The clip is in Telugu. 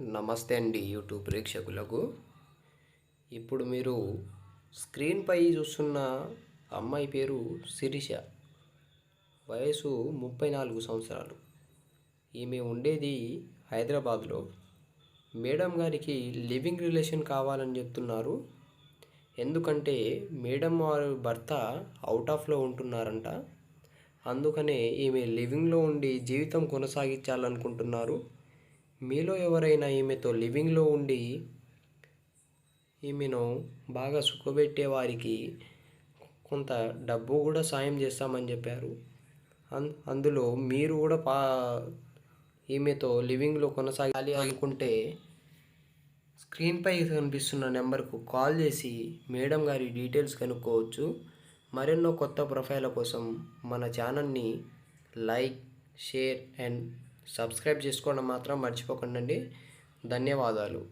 నమస్తే అండి యూట్యూబ్ ప్రేక్షకులకు. ఇప్పుడు మీరు స్క్రీన్పై చూస్తున్న అమ్మాయి పేరు శిరీష. వయసు ముప్పై నాలుగు సంవత్సరాలు. ఈమె ఉండేది హైదరాబాద్లో. మేడం గారికి లివింగ్ రిలేషన్ కావాలని చెప్తున్నారు. ఎందుకంటే మేడం వారి భర్త అవుట్ ఆఫ్లో ఉంటున్నారంట. అందుకనే ఈమె లివింగ్లో ఉండి జీవితం కొనసాగించాలనుకుంటున్నారు. మీలో ఎవరైనా ఈమెతో లివింగ్లో ఉండి ఈమెను బాగా సుఖపెట్టే వారికి కొంత డబ్బు కూడా సాయం చేస్తామని చెప్పారు. అన్ అందులో మీరు కూడా పా ఈమెతో లివింగ్లో కొనసాగాలి అనుకుంటే స్క్రీన్పై కనిపిస్తున్న నెంబర్కు కాల్ చేసి మేడం గారి డీటెయిల్స్ కనుక్కోవచ్చు. మరెన్నో కొత్త ప్రొఫైల్ల కోసం మన ఛానల్ని లైక్ షేర్ అండ్ సబ్స్క్రైబ్ చేసుకోవడం మాత్రం మర్చిపోకండి ధన్యవాదాలు.